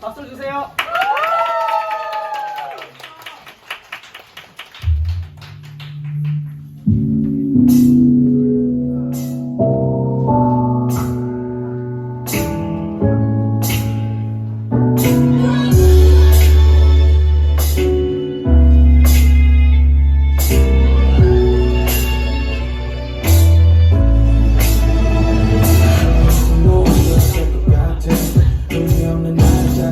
박수 주세요.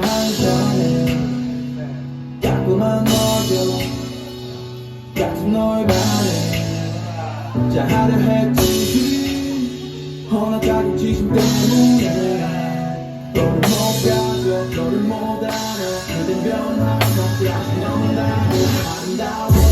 한 잔에 자꾸만 먹여 같은 너의 반에 자하려 했지 허나 가끔 지심 때문에 너를 못 가져 너를 못 알아 그댄 변함없이 아직 너무 나고 아름다워